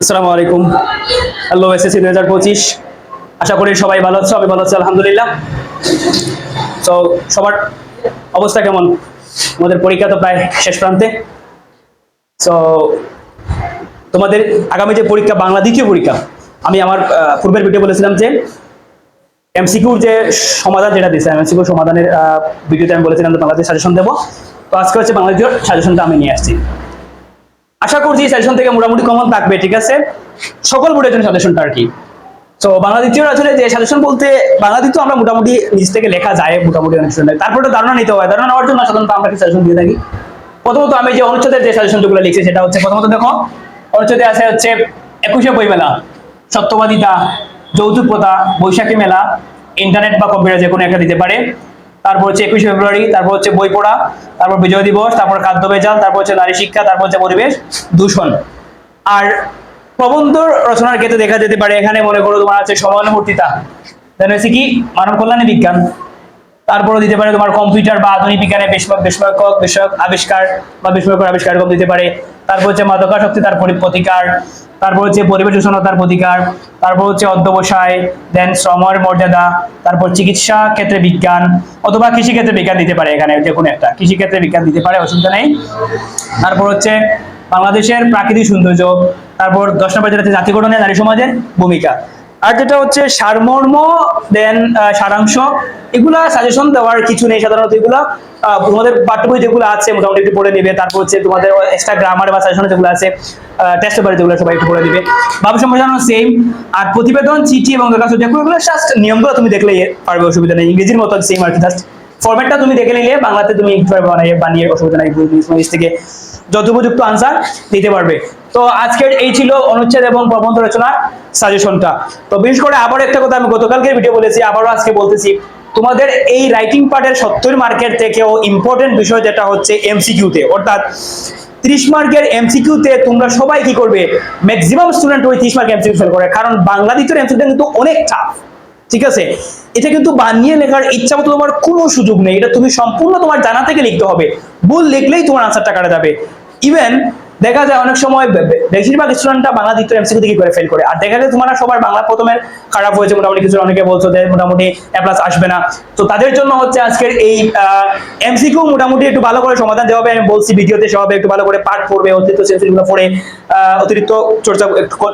আসসালামু আলাইকুম। Hello SSC দুই হাজার পঁচিশ। আশা করি সবাই ভালো আছো, আমি ভালো আছি, আলহামদুলিল্লাহ। তো সবার অবস্থা কেমন? আমাদের পরীক্ষা তো প্রায় শেষ প্রান্তে। তো তোমাদের আগামী যে পরীক্ষা, বাংলা দ্বিতীয় পরীক্ষা, আমি আমার পূর্বের ভিডিও বলেছিলাম যে এমসিকিউর যে সমাধান যেটা দিয়েছে এমসিকিউর সমাধানের ভিডিওতে আমি বলেছিলাম যে বাংলাদেশ সাজেশন দেবো। তো আজকে হচ্ছে বাংলাদেশের সাজেশনটা আমি নিয়ে আসছি। আশা করছি সাজেশন থেকে মোটামুটি কমন থাকবে, ঠিক আছে? সকল বোর্ডের জন্য সাজেশনটা আর কি। তো বাংলা দ্বিতীয় আসলে যে সাজেশন বলতে, বাংলা দ্বিতীয় আমরা মোটামুটি নিজ থেকে লেখা যায়, মোটামুটি অনেক সময় তারপরে ধারণা নিতে হয়। ধারণা নেওয়ার জন্য সাধারণত আমরা সাজেশন দিয়ে থাকি। প্রথমত আমি যে অনুচ্ছেদের যে সাজেশনগুলো লিখছি, সেটা হচ্ছে প্রথমত দেখো, অনুচ্ছেদে আছে হচ্ছে একুশে বই মেলা, সত্যবাদিতা, যৌতুক প্রথা, বৈশাখী মেলা ইন্টারনেট বা কম্পিউটার যে কোনো একটা দিতে পারে। তারপর হচ্ছে একুশে ফেব্রুয়ারি, তারপর হচ্ছে বই পড়া তারপর বিজয় দিবস, তারপর খাদ্য বেজাল তারপর হচ্ছে নারী শিক্ষা, তারপর হচ্ছে পরিবেশ দূষণ। আর প্রবন্ধ রচনার ক্ষেত্রে দেখা যেতে পারে, এখানে মনে করো তোমার আছে সমানুবর্তিতা দেন হচ্ছে কি? মানব কল্যাণে বিজ্ঞান। তারপরে দিতে পারে তোমার কম্পিউটার বা আধুনিক বিজ্ঞানে বিস্ময় বিস্ময়কক বিষয়ক আবিষ্কার বা বিস্ময়কর আবিষ্কার দিতে পারে। তারপর হচ্ছে মাদকাসক্তি তার পরি- প্রতিকার, তারপর হচ্ছে পরিবেশ উষ্ণতার প্রতিকার, তারপর হচ্ছে অধ্যবসায় দেন শ্রমের মর্যাদা, তারপর চিকিৎসা ক্ষেত্রে বিজ্ঞান, অথবা কৃষিক্ষেত্রে বিজ্ঞান দিতে পারে এখানে যে কোনো একটা। কৃষিক্ষেত্রে বিজ্ঞান দিতে পারে, অসুবিধা নেই। তারপর হচ্ছে বাংলাদেশের প্রাকৃতিক সৌন্দর্য, তারপর দশ নম্বর যেটা হচ্ছে জাতি গঠনে নারী সমাজের ভূমিকা। আর যেটা হচ্ছে সারমর্ম দেন সারাংশ, এগুলা সাজেশন দেওয়ার কিছু নেই সাধারণত এগুলা। তোমাদের পাঠ্য বই যেগুলো আছে মোটামুটি একটু পড়ে নিবে। তারপর হচ্ছে তোমাদের এক্সট্রা গ্রামার বা সাজেশন যেগুলো আছে টেস্ট পেপারে যেগুলো সবাই একটু পড়ে দিবে বাবু সম্প্রসারণ সেম আর প্রতিবেদন, চিঠি এবং দরখাস্ত যেগুলো এগুলো জাস্ট নিয়মগুলো তুমি দেখলেই পারবে, অসুবিধা নেই। ইংরেজির মতো সেম আর কি জাস্ট ফরম্যাটটা তুমি দেখে নিলে, বাংলাতে তুমি বানিয়ে বানিয়ে, অসুবিধা নেই থেকে যথোপযুক্ত আনসার দিতে পারবে। তো আজকের এই ছিল অনুচ্ছেদ এবং প্রবন্ধ রচনার সাজেশনটা তো বিশেষ করে আবার একটা কথা আমি গতকালকে ভিডিও বলেছি, আবারও আজকে বলতেছি, তোমাদের এই রাইটিং পার্টের সত্তর মার্কের থেকেও ইম্পর্টেন্ট বিষয় যেটা হচ্ছে এমসিকিউতে অর্থাৎ ত্রিশ মার্কের এমসিকিউতে তোমরা সবাই কি করবে? ম্যাক্সিমাম স্টুডেন্ট ওই ত্রিশ মার্ক এমসিকিউ ফেল করে। কারণ বাংলা দ্বিতীয় এমসিকিউ কিন্তু অনেক টাফ ঠিক আছে? এটা কিন্তু বানিয়ে লেখার ইচ্ছা মতো তোমার কোনো সুযোগ নেই। এটা তুমি সম্পূর্ণ তোমার জানা থেকে লিখতে হবে। ভুল লিখলেই তোমার আনসারটা কাটা যাবে। ইভেন দেখা যায় অনেক সময় বেশিরভাগ স্টুডেন্টরা বাংলা দ্বিতীয় এমসিকিউ থেকে করে ফেল করে। আর দেখা যায় তোমার সবার বাংলা প্রথমের খারাপ হয়েছে, মোটামুটি কিছু অনেকে বলছো যে মোটামুটি এ প্লাস আসবে না। তো তাদের জন্য হচ্ছে আজকের এই এমসিকিউ মোটামুটি একটু ভালো করে সমাধান দেওয়া হবে। আমি বলছি ভিডিওতে সবাই একটু ভালো করে পাঠ করবে অতিরিক্ত সেন্সিগুলো পড়ে অতিরিক্ত চর্চা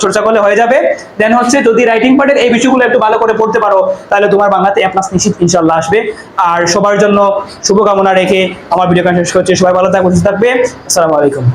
চর্চা করলে হয়ে যাবে। দেন হচ্ছে যদি রাইটিং পার্টের এই বিষয়গুলো একটু ভালো করে পড়তে পারো, তাহলে তোমার বাংলাতে এ প্লাস নিশ্চিত ইনশাল্লাহ আসবে। আর সবার জন্য শুভকামনা রেখে আমার ভিডিও শেষ করছে। সবাই ভালো থাকবে সুস্থ থাকবে। আসসালামু আলাইকুম।